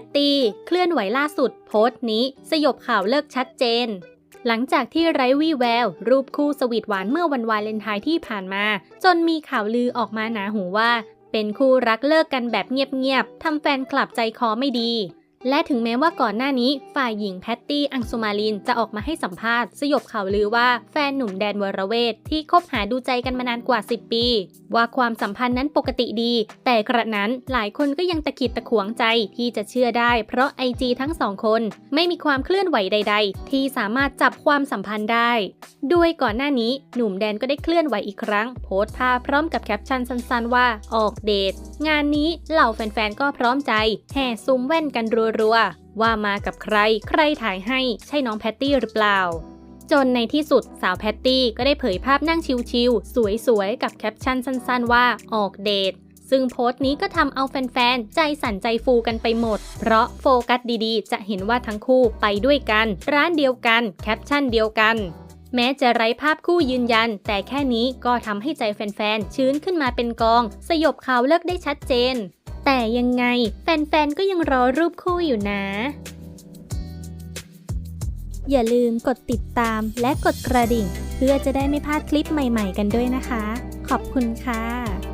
ตตี้เคลื่อนไหวล่าสุดโพสต์นี้ สยบข่าวเลิกชัดเจน หลังจากที่ไร้วี่แวว รูปคู่สวีทหวานเมื่อวันวาเลนไทน์ที่ผ่านมา จนมีข่าวลือออกมาหนาหูว่า เป็นคู่รักเลิกกันแบบเงียบๆทำแฟนคลับใจคอไม่ดี และถึงแม้ว่าก่อนหน้านี้ฝ่ายหญิงแพตตี้อังสุมาลินจะออกมาให้สัมภาษณ์สยบข่าวลือว่าแฟนหนุ่มแดนวรเวทที่คบหาดูใจกันมานานกว่า 10 ปี ว่าความสัมพันธ์นั้นปกติดี แต่กระนั้นหลายคนก็ยังตะขิดตะขวงใจที่จะเชื่อได้ เพราะไอจีทั้งสองคน ไม่มีความเคลื่อนไหวใด ๆ ที่สามารถจับความสัมพันธ์ได้ ด้วยก่อนหน้านี้หนุ่มแดนก็ได้เคลื่อนไหวอีกครั้ง โพสต์ภาพพร้อมกับแคปชั่นสั้นๆว่าออกเดทงานนี้เหล่าแฟนๆก็พร้อมใจแห่ซูมแว่นกันรัวๆ ว่ามากับใคร ใครถ่ายให้ใช่น้องแพตตี้หรือเปล่า จนในที่สุดสาวแพตตี้ก็ได้เผยภาพนั่งชิวๆ สวยๆ กับแคปชั่นสั้นๆ ว่าออกเดท ซึ่งโพสต์นี้ก็ทำเอาแฟนๆ ใจสั่นใจฟูกันไปหมด เพราะโฟกัสดีๆ จะเห็นว่าทั้งคู่ไปด้วยกัน ร้านเดียวกัน แคปชั่นเดียวกันแม้จะไร้ภาพคู่ยืนยัน แต่แค่นี้ก็ทำให้ใจแฟนๆ ชื้นขึ้นมาเป็นกอง สยบข่าวเลิกได้ชัดเจน แต่ยังไงแฟนๆ ก็ยังรอรูปคู่อยู่นะ อย่าลืมกดติดตามและกดกระดิ่ง เพื่อจะได้ไม่พลาดคลิปใหม่ๆ กันด้วยนะคะ ขอบคุณค่ะ